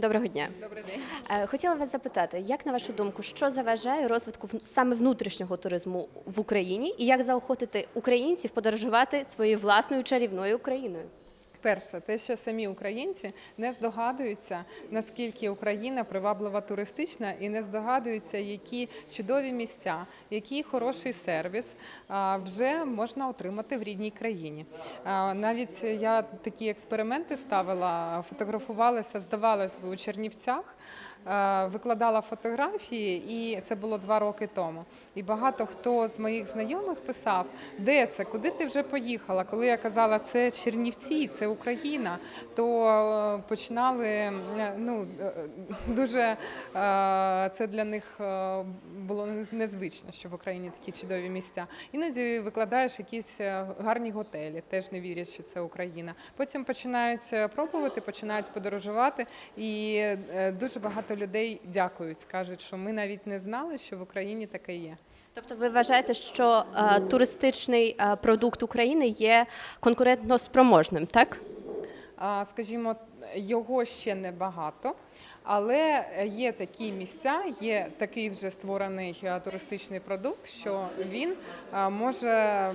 Доброго дня. Добрий день. Е, Хотіла вас запитати, як на вашу думку, що заважає розвитку саме внутрішнього туризму в Україні, і як заохотити українців подорожувати своєю власною чарівною Україною? Перше, те, що самі українці не здогадуються, наскільки Україна приваблива туристична, і не здогадуються, які чудові місця, який хороший сервіс вже можна отримати в рідній країні. Навіть я такі експерименти ставила, фотографувалася, здавалось би, у Чернівцях. Е, Викладала фотографії, і це було два роки тому. І багато хто з моїх знайомих писав, де це, куди ти вже поїхала. Коли я казала, це Чернівці, це Україна, то е, починали ну е, дуже це для них було незвично, що в Україні такі чудові місця. Іноді викладаєш якісь гарні готелі, теж не вірять, що це Україна. Потім починають пробувати, починають подорожувати, і дуже багато людей дякують, кажуть, що ми навіть не знали, що в Україні таке є. Тобто, ви вважаєте, що е, туристичний е, продукт України є конкурентно спроможним, так? А, Скажімо, його ще небагато, але є такі місця, є такий вже створений е, туристичний продукт, що він е, може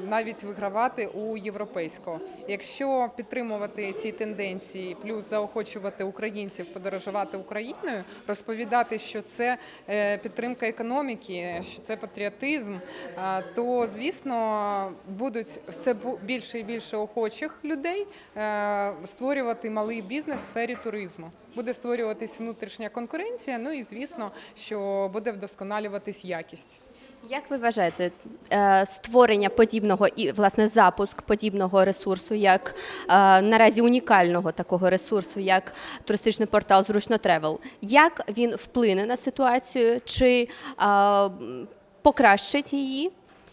навіть вигравати у європейського. Якщо підтримувати ці тенденції, плюс заохочувати українців подорожувати Україною, розповідати, що це е, підтримка економіки, що це патріотизм, е, то звісно будуть все більше і більше охочих людей е, створювати малий бізнес в сфері туризму. Буде створюватись внутрішня конкуренція. Ну і звісно, що буде вдосконалюватись якість. Як ви вважаєте, е, створення подібного і власне запуск подібного ресурсу, як е, наразі унікального такого ресурсу, як туристичний портал Зручно Тревел, як він вплине на ситуацію, чи е, покращить її?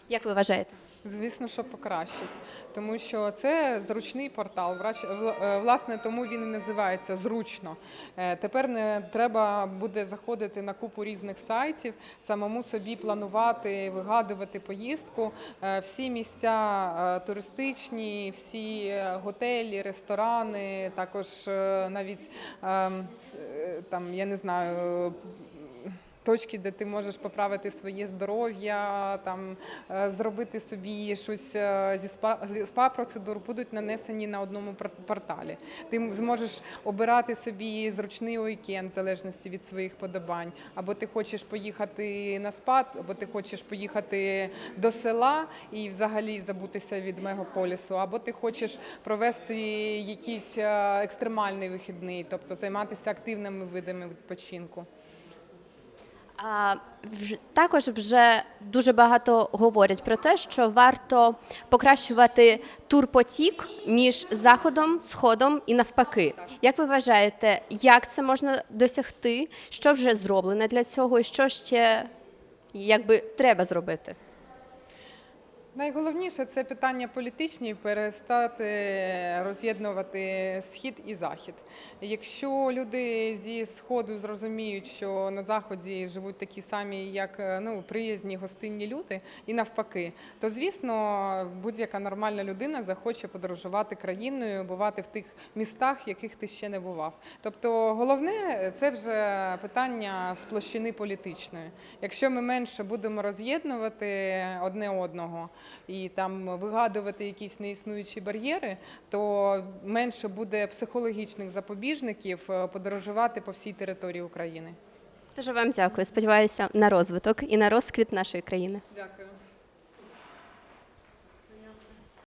Як ви вважаєте? Звісно, що покращить, тому що це зручний портал. Вла- е, Власне, тому він і називається зручно. Е, Тепер не треба буде заходити на купу різних сайтів, самому собі планувати, вигадувати поїздку. Е, Всі місця е, туристичні, всі е, готелі, ресторани, також е, навіть ем, е, там, я не знаю. Точки, де ти можеш поправити своє здоров'я, там е, зробити собі щось е, зі спа зі спа процедур будуть нанесені на одному пор- порталі. Ти зможеш обирати собі зручний уікенд в залежності від своїх подобань. Або ти хочеш поїхати на спа, або ти хочеш поїхати до села і взагалі забутися від мегаполісу, або ти хочеш провести якийсь е, екстремальний вихідний, тобто займатися активними видами відпочинку. А, також вже дуже багато говорять про те, що варто покращувати турпотік між заходом, сходом і навпаки. Як ви вважаєте, як це можна досягти? Що вже зроблено для цього, і що ще якби треба зробити? Найголовніше це питання політичні, перестати роз'єднувати схід і захід. Якщо люди зі сходу зрозуміють, що на заході живуть такі самі, як ну приязні гостинні люди, і навпаки, то звісно будь-яка нормальна людина захоче подорожувати країною, бувати в тих містах, яких ти ще не бував. Тобто, головне це вже питання з площини політичної. Якщо ми менше будемо роз'єднувати одне одного і там вигадувати якісь неіснуючі бар'єри, то менше буде психологічних запобіжників е, подорожувати по всій території України. Дуже вам дякую. Сподіваюся на розвиток і на розквіт нашої країни. Дякую.